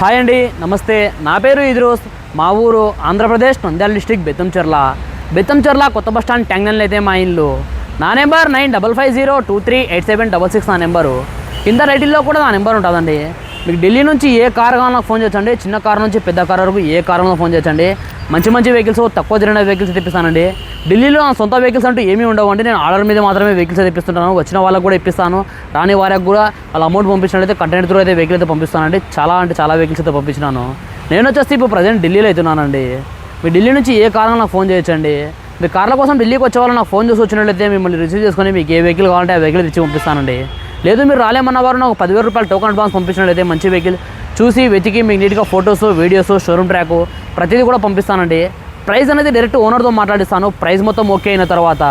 Hi అండి నమస్తే. నా పేరు ఇద్రోస్. మా ఊరు ఆంధ్రప్రదేశ్ నంద్యాల డిస్టిక్ బెత్తంచెర్ల. బెత్తంచెర్ల కొత్త బస్ స్టాండ్ ట్యాంగ్నల్ అయితే మా ఇల్లు. నా number nine double five zero two three eight seven double six నా నెంబరు. కింద రైటిల్లో కూడా నా నెంబర్ ఉంటుందండి. మీకు ఢిల్లీ నుంచి ఏ కార్ కావాలో ఫోన్ చేయొచ్చండి. చిన్న కార్ నుంచి పెద్ద కార్ వరకు ఏ కార్ ఫోన్ చేయొచ్చండి. మంచి మంచి వెహికల్స్ తక్కువ తిరిగిన వెహికల్స్ తెప్పిస్తానండి. ఢిల్లీలో నా సొంత వెహికల్స్ అంటూ ఏమీ ఉండవు అంటే నేను ఆర్డర్ మీద మాత్రమే వెహికల్స్ తెప్పిస్తుంటాను. వచ్చిన వాళ్ళకు కూడా ఇప్పిస్తాను. రాని వారికి కూడా వాళ్ళ అమౌంట్ పంపించినట్లయితే కంటెంట్ త్రూ అయితే వెహికల్ అయితే పంపిస్తానండి. చాలా అంటే చాలా వెహికల్స్ అయితే పంపించినాను. నేను వచ్చేసి ఇప్పుడు ప్రజెంట్ ఢిల్లీలో అవుతున్నానండి. మీ ఢిల్లీ నుంచి ఏ కారణం నాకు ఫోన్ చేయొచ్చండి. మీ కార్ల కోసం ఢిల్లీకి వచ్చే వాళ్ళు నాకు ఫోన్ చేసి వచ్చినట్లయితే మిమ్మల్ని రిసీవ్ చేసుకొని మీకు ఏ వెహికల్ కావాలంటే ఆ వెహికల్ ఇచ్చి పంపిస్తానండి. లేదు మీరు రాలేమన్న వారు నాకు పదివేల రూపాయలు టోకన్ అడ్వాన్స్ పంపించినట్లయితే మంచి వెహికల్ చూసి వెతికి మీకు నీట్గా ఫొటోస్ వీడియోస్ షోరూమ్ ట్రాక్ ప్రతిదీ కూడా పంపిస్తానండి. ప్రైస్ అనేది డైరెక్ట్ ఓనర్తో మాట్లాడిస్తాను. ప్రైస్ మొత్తం ఓకే అయిన తర్వాత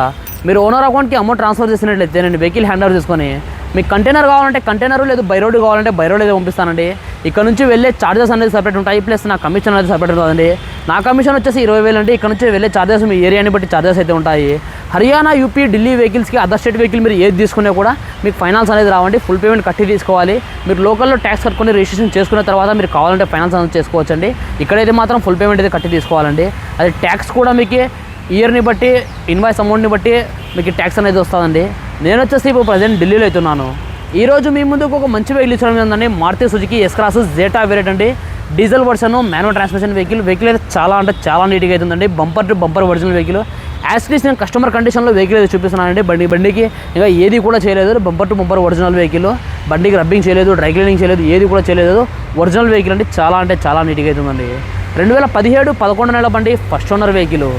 మీరు ఓనర్ అకౌంట్కి అమౌంట్ ట్రాన్స్ఫర్ చేసినట్లయితే నేను వెహికల్ హ్యాండ్ ఓవర్ తీసుకొని మీకు కంటైనర్ కావాలంటే కంటైనర్ లేదు బై రోడ్ కావాలంటే బై రోడ్ అయితే పంపిస్తానండి. ఇక్కడ నుంచి వెళ్ళే ఛార్జెస్ అనేది సపరేట్ ఉంటాయి. ప్లస్ నా కమిషన్ అనేది సపరేట్ ఉంటుందండి. నా కమిషన్ వచ్చేసి ఇరవై వేలు అండి. ఇక్కడ నుంచి వెళ్ళే ఛార్జెస్ మీ ఏరియాని బట్టి ఛార్జెస్ అయితే ఉంటాయి. హర్యానా యూపీ ఢిల్లీ వెహికల్స్కి అదర్ స్టేట్ వెహికల్ మీరు ఏది తీసుకున్నా కూడా మీకు ఫైనాన్స్ అనేది రావండి. ఫుల్ పేమెంట్ కట్టి తీసుకోవాలి. మీరు లోకల్లో ట్యాక్స్ కట్టుకొని రిజిస్ట్రేషన్ చేసుకున్న తర్వాత మీరు కావాలంటే ఫైనాన్స్ అనేది చేసుకోవచ్చండి. ఇక్కడైతే మాత్రం ఫుల్ పేమెంట్ అయితే కట్టి తీసుకోవాలండి. అది ట్యాక్స్ కూడా మీకు ఇయర్ని బట్టి ఇన్వాయిస్ అమౌంట్ని బట్టి మీకు ట్యాక్స్ అనేది వస్తుందండి. నేను వచ్చేసి ఇప్పుడు ప్రజెంట్ ఢిల్లీలో అవుతున్నాను. ఈ రోజు మీ ముందుకు ఒక మంచి వెహికల్ ఇచ్చడం ఏంటంటే Maruti Suzuki S Cross Zeta variant అండి. Diesel version manual transmission vehicle vehicle అయితే చాలా అంటే చాలా నీట్గా అవుతుందండి. Bumper to bumper original vehicle actually నేను కస్టమర్ కండిషన్లో వెహికల్ అయితే చూపిస్తున్నానండి. బండి బండికి ఇంకా ఏది కూడా చేయలేదు. Bumper to bumper original vehicle బండికి రబ్బింగ్ చేయలేదు డ్రై క్లీనింగ్ చేయలేదు ఏది కూడా చేయలేదు. ఒరిజినల్ వెహికల్ అంటే చాలా అంటే చాలా నీట్గా అవుతుందండి రెండు వేల పదిహేడు పదకొండు నెలల బండి ఫస్ట్ ఓనర్ వెహికల్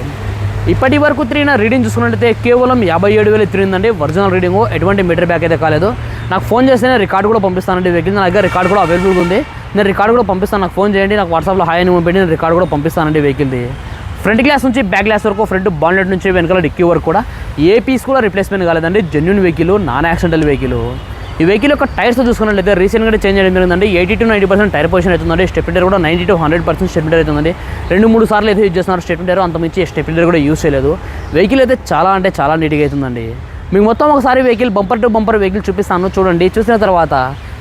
ఇప్పటి వరకు తిరిగిన రీడింగ్ చూసుకున్నట్లయితే కేవలం యాభై ఏడు వేలు తిరిగిందండి. ఒరిజినల్ రీడింగ్ ఎటువంటి మీటర్ బ్యాక్ అయితే కాలేదు. నాకు ఫోన్ చేస్తే రికార్డు కూడా పంపిస్తానండి వెహికల్ నా దగ్గర రికార్డు కూడా అవైలబుల్గా ఉంది. నేను రికార్డు కూడా పంపిస్తాను. నాకు ఫోన్ చేయండి. నాకు వాట్సాప్లో హాయ్ అని పంపండి నేను రికార్డు కూడా పంపిస్తానండి వెహికల్ది ఫ్రంట్ గ్లాస్ నుంచి బ్యాక్ గ్లాస్ వరకు ఫ్రంట్ బాన్లెట్ నుంచి వెనకాల డిక్కీ వరకు కూడా ఏ పీస్ కూడా రిప్లేస్మెంట్ కాలేదండి. Genuine vehicle non accidental vehicle ఈ వెహికల్ యొక్క టైర్స్ చూసుకున్నట్లయితే రీసెంట్గా చేంజ్ చేయడం జరిగిందండి. Eighty to ninety percent tyre position అవుతుందండి స్టెప్లిడర్ కూడా నైంటీ టు హండ్రెడ్ పర్సెంట్ స్టెప్లిడర్ అవుతుందండి రెండు మూడు సార్లు అయితే యూజ్ చేస్తున్నారు స్టెప్లిడర్ అంత స్టెప్లిడర్ కూడా యూజ్ చేయలేదు. వెహికల్ అయితే చాలా అంటే చాలా నీట్గా అవుతుందండి మీకు మొత్తం ఒకసారి vehicle bumper to bumper vehicle చూపిస్తాను. చూడండి. చూసిన తర్వాత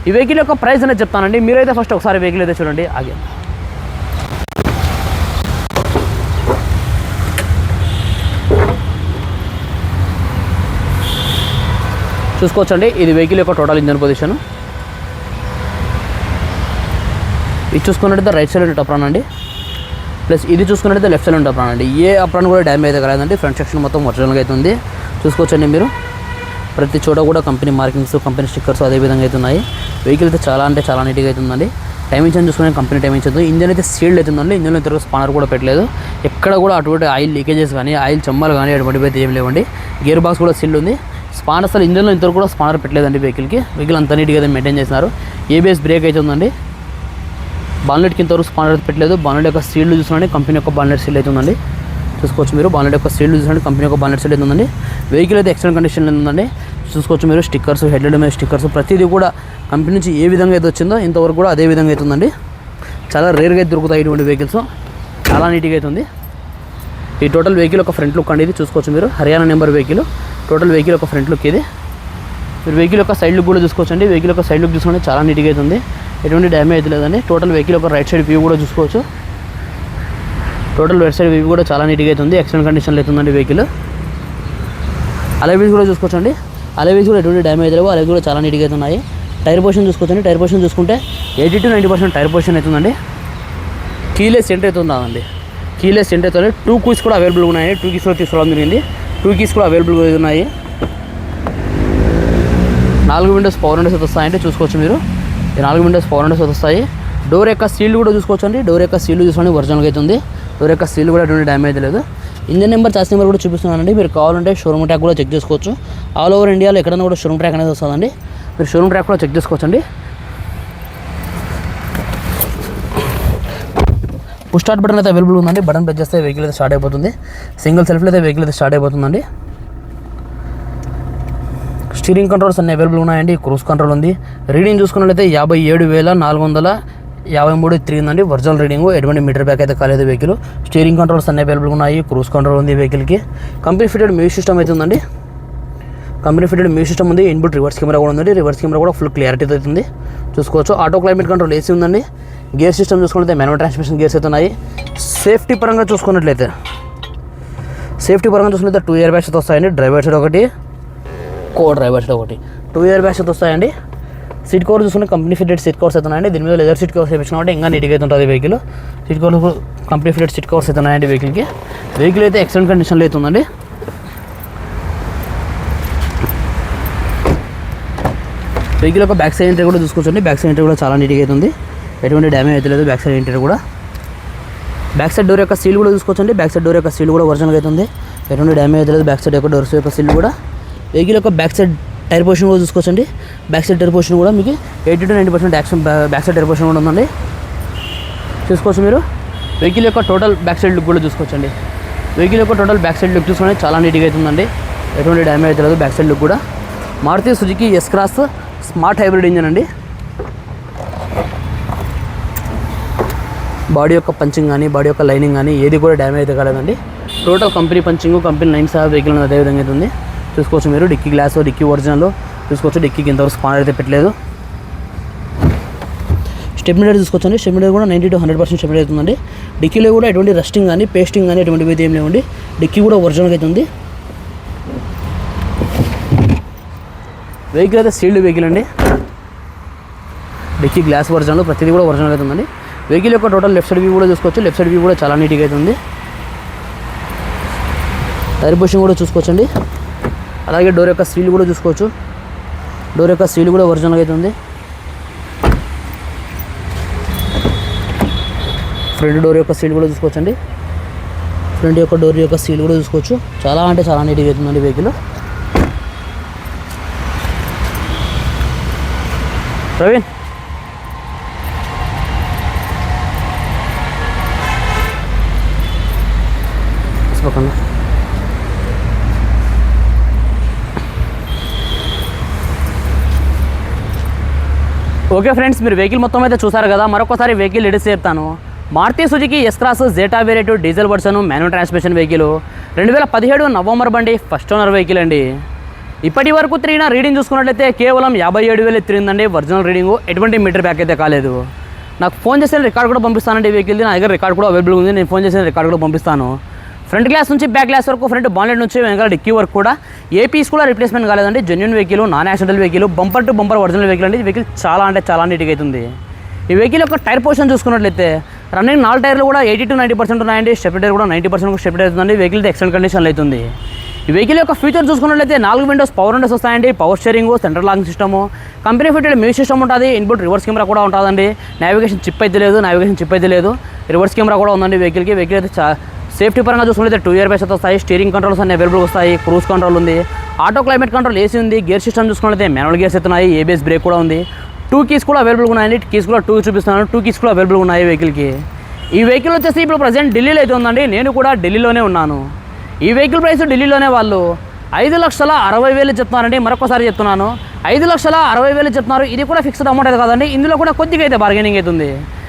ఈ వెహికల్ యొక్క ప్రైస్ అనేది చెప్తానండి. మీరైతే ఫస్ట్ ఒకసారి వెహికల్ అయితే చూడండి. ఆగే చూసుకోవచ్చండి. ఇది వెహికల్ యొక్క టోటల్ ఇంజన్ పొజిషన్. ఇది చూసుకున్నట్టయితే రైట్ సైడ్ ఉండే అప్రాన్ అండి. ప్లస్ ఇది చూసుకున్నట్టయితే లెఫ్ట్ సైడ్ ఉండే అప్రాన్ అండి. ఏ అప్రాన్ కూడా డ్యామేజ్ అయితే కాలేదండి. ఫ్రంట్ సెక్షన్ మొత్తం ఒరిజినల్గా అయితే ఉంది. చూసుకోవచ్చండి మీరు. ప్రతి చోట కూడా కంపెనీ మార్కింగ్స్ కంపెనీ స్టిక్కర్స్ అదే విధంగా అయితే ఉన్నాయి. వెహికల్ అయితే చాలా అంటే చాలా నీట్గా అయితే ఉందండి. టైం ఇంజన్ చూసుకునే కంపెనీ టైం ఇంచదు ఇంజన్ అయితే సీల్డ్ అవుతుందండి ఇంజన్లో తిరుగు స్పానర్ కూడా పెట్టలేదు. ఎక్కడ కూడా అటువంటి ఆయిల్ లీకేజెస్ కానీ ఆయిల్ చెమ్మలు కానీ అటువంటివి అయితే ఏం లేవండి. గేర్ బాక్స్ కూడా సీల్డ్ ఉంది. స్పానర్ అసలు ఇంజన్లో ఇంతవరకు కూడా స్పానర్ పెట్టలేదండి వెహికల్కి. వెహికల్ అంత నీట్గా మెయింటైన్ చేస్తున్నారు ఏబిఎస్ బ్రేక్ అయితే ఉందండి. బాన్లెట్కి ఇంతవరకు స్పానర్ అయితే పెట్టలేదు. బాన్లెట్ యొక్క సీల్డ్ చూసినండి కంపెనీ యొక్క బాన్లెట్ సీల్ అయితే ఉందండి. చూసుకోవచ్చు మీరు. బాన్లెట్ యొక్క సీల్డ్ చూసినండి కంపెనీ యొక్క బాన్లెట్ సీల్ అయితే ఉందండి. వెహికల్ అయితే ఎక్సలెంట్ కండిషన్లో ఉందండి. చూసుకోవచ్చు మీరు. స్టిక్కర్స్ హెడ్లైట్ మీద స్టిక్కర్స్ ప్రతిదీ కూడా కంపెనీ నుంచి ఏ విధంగా అయితే వచ్చిందో ఇంతవరకు కూడా అదే విధంగా అవుతుందండి చాలా రేర్గా అయితే దొరుకుతాయి ఇటువంటి వెహికల్స్ చాలా నీట్గా అవుతుంది ఈ టోటల్ వెహికల్ ఒక ఫ్రంట్ లుక్ అండి ఇది చూసుకోవచ్చు మీరు. Haryana number vehicle. Total vehicle ఒక ఫ్రంట్ లుక్ ఇది. మీరు వెహికల్ యొక్క సైడ్ లుక్ కూడా చూసుకోవచ్చు అండి వెహికల్ యొక్క సైడ్ లుక్ చూసుకుంటే చాలా నీట్గా అవుతుంది ఎటువంటి డ్యామేజ్ లేదండి. టోటల్ వెహికల్ ఒక రైట్ సైడ్ వ్యూ కూడా చూసుకోవచ్చు. టోటల్ రైట్ సైడ్ వ్యూ కూడా చాలా నీట్గా అవుతుంది ఎక్సలెంట్ కండిషన్లో అవుతుందండి వెహికల్. అలవీస్ కూడా చూసుకోవచ్చు అండి అలవీస్ కూడా ఎటువంటి డ్యామేజ్ లేవు. అలవీస్ కూడా చాలా నీట్గా అవుతున్నాయి టైర్ పొజిషన్ చూసుకోవచ్చండి. టైర్ పొజిషన్ చూసుకుంటే eighty to ninety percent tyre position అవుతుందండి కీలెస్ సెంటర్ అవుతుందండి కీలెస్ ఎంటర్ టూ కీస్ కూడా అవైలబుల్ ఉన్నాయి. టూ కీస్ కూడా తీసుకోవడం జరిగింది. టూ కీస్ కూడా అవైలబుల్గా ఉన్నాయి. నాలుగు విండోస్ పవర్ విండోస్ వస్తాయంటే చూసుకోవచ్చు మీరు. ఈ నాలుగు విండోస్ పవర్ విండోస్ వస్తాయి. డోర్ యొక్క సీల్ కూడా చూసుకోవచ్చు అండి డోర్ యొక్క సీల్ చూసుకోండి ఒరిజినల్గా అయితే ఉంది. డోర్ యొక్క సీల్ కూడా ఎటువంటి డ్యామేజ్ లేదు. ఇంజన్ నెంబర్ చార్జ్ నెంబర్ కూడా చూపిస్తున్నానండి. మీరు కావాలంటే షోరూమ్ ట్రాక్ కూడా చెక్ చేసుకోవచ్చు. ఆల్ ఓవర్ ఇండియాలో ఎక్కడైనా కూడా షోరూమ్ ట్రాక్ అనేది వస్తుందండి. మీరు షోరూమ్ ట్రాక్ కూడా చెక్ చేసుకోవచ్చండి. పుష్ స్టార్ట్ బటన్ అయితే అవైలబుల్ ఉందండి. బటన్ ప్రెస్ చేస్తే వెహికల్ అయితే స్టార్ట్ అయిపోతుంది. సింగిల్ సెల్ఫ్లో అయితే వెహికల్ అయితే స్టార్ట్ అయిపోతుందండి. స్టీరింగ్ కంట్రోల్స్ అన్ని అవైలబుల్ ఉన్నాయండి. క్రూజ్ కంట్రోల్ ఉంది. రీడింగ్ చూసుకున్నట్లయితే యాభై ఏడు వేల నాలుగు వందల యాభై మూడు తిరిగిందండి ఒరిజినల్ రీడింగ్ ఎటువంటి మీటర్ బ్యాక్ అయితే కాలేదు వెహికల్ స్టీరింగ్ కంట్రోల్స్ అన్ని అవైలబుల్ ఉన్నాయి. క్రూజ్ కంట్రోల్ ఉంది వెహికల్కి కంపెనీ ఫిటెడ్ మ్యూజిక్ సిస్టమ్ అయితే ఉందండి. కంపెనీ ఫిటెడ్ మ్యూజిక్ సిస్టమ్ ఉంది. ఇన్బుట్ రివర్స్ కెమెరా కూడా ఉందండి. రివర్స్ కెమెరా కూడా ఫుల్ క్లారిటీ అవుతుంది. చూసుకోవచ్చు. ఆటో క్లైమేట్ కంట్రోల్ ఏసీ ఉందండి. గేర్ సిస్టమ్ చూసుకుంటే మెనువల్ ట్రాన్స్మిషన్ గేర్స్ అయితే ఉన్నాయి. సేఫ్టీ పరంగా చూసుకున్నట్లయితే సేఫ్టీ పరంగా చూసుకున్నట్లయితే టూ ఇయర్ బ్యాగ్స్ అయితే వస్తాయండి. డ్రైవర్ సైడ్ ఒకటి కో డ్రైవర్ సైడ్ ఒకటి. టూ ఇయర్ బ్యాగ్స్ అయితే వస్తాయండి. సీట్ కవర్ చూసుకుంటే కంపెనీ ఫిటెడ్ సీట్ కవర్స్ అయితే ఉన్నాయండి. దీని మీద లెదర్ సీట్ కవర్స్ వేపించిన కాబట్టి ఇంకా నీట్గా అయితే ఉంటుంది vehicle seat cover company fitted seat covers అయితే ఉన్నాయండి వెహికల్కి వెహికల్ అయితే ఎక్సలెంట్ కండిషన్లో అయితే ఉందండి. వెహికల్ యొక్క బ్యాక్ సైడ్ ఎంట్రీ కూడా చూసుకోవచ్చండి బ్యాక్ సైడ్ ఎంట్రీ కూడా చాలా నీట్గా అయితే ఉంది. ఎటువంటి డ్యామేజ్ అయితే లేదు బ్యాక్ సైడ్ ఇంటర్ కూడా బ్యాక్ సైడ్ డోర్ యొక్క సీల్ కూడా చూసుకోవచ్చండి బ్యాక్ సైడ్ డోర్ యొక్క సీల్ కూడా ఒరిజినల్గా అయితే ఉంది ఎటువంటి డ్యామేజ్ అయితే లేదు బ్యాక్ సైడ్ యొక్క డోర్స్ యొక్క సీల్ కూడా వెహికల్ యొక్క బ్యాక్ సైడ్ టైర్ పొజిషన్ కూడా చూసుకోవచ్చండి బ్యాక్ సైడ్ టైర్ పొజిషన్ కూడా మీకు eighty to ninety percent action back side tyre position కూడా ఉందండి చూసుకోవచ్చు మీరు వెహికల్ యొక్క టోటల్ బ్యాక్ సైడ్ లుక్ కూడా చూసుకోవచ్చండి వెహికల్ యొక్క టోటల్ బ్యాక్ సైడ్ లుక్ చూసుకుంటే చాలా నీట్గా అవుతుందండి ఎటువంటి డ్యామేజ్ అయితే లేదు బ్యాక్ సైడ్ లుక్ కూడా Maruti Suzuki S cross smart hybrid engine అండి బాడీ యొక్క పంచింగ్ కానీ బాడీ యొక్క లైనింగ్ కానీ ఏది కూడా డ్యామేజ్ అయితే కాలేదండి. Total company punching company line సహా వెహికల్ అదే విధంగా అయితే ఉంది. చూసుకోవచ్చు మీరు డిక్కీ గ్లాస్ డిక్కీ ఒరిజినల్ చూసుకోవచ్చు డిక్కీకి ఇంతవరకు స్పానర్ అయితే పెట్టలేదు. స్టెప్ తీసుకొచ్చండి చూసుకోవచ్చండి. కూడా ninety to hundred percent step అవుతుందండి. డిక్కీలో కూడా ఎటువంటి రస్టింగ్ కానీ పేస్టింగ్ కానీ ఎటువంటివి అయితే ఏం లేవండి. డిక్కీ కూడా ఒరిజినల్ అయితే ఉంది. వెహికల్ అయితే సీల్డ్ వెహికల్ అండి. డిక్కీ గ్లాస్ ఒరిజినల్ ప్రతిదీ కూడా ఒరిజినల్ అవుతుందండి వెహికల్ యొక్క టోటల్ లెఫ్ట్ సైడ్ వ్యూ కూడా చూసుకోవచ్చు. లెఫ్ట్ సైడ్ వ్యూ కూడా చాలా నీట్గా అయితే ఉంది. టైర్ పొజిషన్ కూడా చూసుకోవచ్చండి. అలాగే డోర్ యొక్క సీల్ కూడా చూసుకోవచ్చు. డోర్ యొక్క సీల్ కూడా ఒరిజినల్గా అయితే ఉంది. ఫ్రంట్ డోర్ యొక్క సీల్ కూడా చూసుకోవచ్చండి. ఫ్రంట్ యొక్క డోర్ యొక్క సీల్ కూడా చూసుకోవచ్చు. చాలా అంటే చాలా నీట్గా అవుతుందండి వెహికల్. ప్రవీణ్ పక్కన. ఓకే ఫ్రెండ్స్ మీరు వెహికల్ మొత్తం అయితే చూసారు కదా మరొకసారి వెహికల్ ఎడిస్ చెప్తాను. Maruti Suzuki S cross Zeta వేరేటు diesel version manual transmission vehicle రెండు వేల పదిహేడు నవంబర్ బండి ఫస్ట్ ఓనర్ వెహికల్ అండి. ఇప్పటి వరకు తిరిగిన రీడింగ్ చూసుకున్నట్లయితే కేవలం యాభై ఏడు వేలు తిరిగిందండి ఒరిజినల్ రీడింగ్ ఎటువంటి మీటర్ బ్యాక్ అయితే కాలేదు. నాకు ఫోన్ చేసిన రికార్డ్ కూడా పంపిస్తానండి వెహికల్ది నా దగ్గర రికార్డ్ కూడా అవైలబుల్ ఉంది. నేను ఫోన్ చేసిన రికార్డ్ కూడా పంపిస్తాను. ఫ్రంట్ గ్లాస్ నుంచి బ్యాక్ గ్లాస్ వరకు ఫ్రంట్ బాన్లెట్ నుంచి వెనకాల డిక్కీ వరకు కూడా ఏ పీస్ కూడా రిప్లేస్మెంట్ కాలేదండి. Genuine vehicle non accidental vehicle bumper to bumper original vehicle అండి. ఈ వెహికల్ చాలా అంటే చాలా నీట్గా అవుతుంది ఈ వెహికల్ యొక్క టైర్ పొజిషన్ చూసుకున్నట్లయితే రన్నింగ్ నాలుగు టైర్లు కూడా ఎయిటీ టు నైంటీ పర్సెంట్ ఉన్నాయండి. స్టెప్ టైర్ కూడా నైంటీ పర్సెంట్ స్టెప్ టైర్ అవుతుంది వెహికల్ ఎక్సలెంట్ కండిషన్లో అవుతుంది. ఈ వెహికల్ యొక్క ఫీచర్ చూసుకున్నట్లయితే నాలుగు విండోస్ పవర్ విండోస్ వస్తాయండి. Power steering central locking system company fitted music system ఉంటుంది. ఇన్బుట్ రివర్స్ కెమెరా కూడా ఉంటుందండి. నావిగేషన్ చిప్ అయితే లేదు నావిగేషన్ చిప్ అయితే లేదు. రివర్స్ కెమెరా కూడా ఉందండి వెహికల్కి వెహికల్ అయితే చా సేఫ్టీ పరంగా చూసుకుంటే టూ ఇయర్ బేస్ వస్తాయి స్టీరింగ్ కంట్రోల్స్ అన్ని అవైలబుల్ వస్తాయి క్రూజ్ కంట్రోల్ ఉంది ఆటో క్లైమేట్ కంట్రోల్ ఏసీ ఉంది గేర్ సిస్టమ్ చూసుకుంటే మాన్యువల్ గేర్స్ ఎత్తున్నాయి ఉన్నాయి ఏబిఎస్ బ్రేక్ కూడా ఉంది. టూ కీస్ కూడా అవైలబుల్ ఉన్నాయండి కీస్ కూడా టూ చూపిస్తున్నాను టూ కీస్ కూడా అవైలబుల్ ఉన్నాయి వెహికల్కి ఈ వెహికల్ వచ్చేసి ఇప్పుడు ప్రజెంట్ ఢిల్లీలో అయితే ఉందండి నేను కూడా ఢిల్లీలోనే ఉన్నాను. ఈ వెహికల్ ప్రైస్ ఢిల్లీలోనే వాళ్ళు ఐదు లక్షల అరవై వేలు చెప్తున్నారండి మరొకసారి చెప్తున్నాను. ఐదు లక్షల అరవై వేలు చెప్తున్నారు ఇది కూడా ఫిక్స్డ్ అమౌంట్ అయితే కాదండి ఇందులో కూడా కొద్దిగా అయితే బార్గెనింగ్ అవుతుంది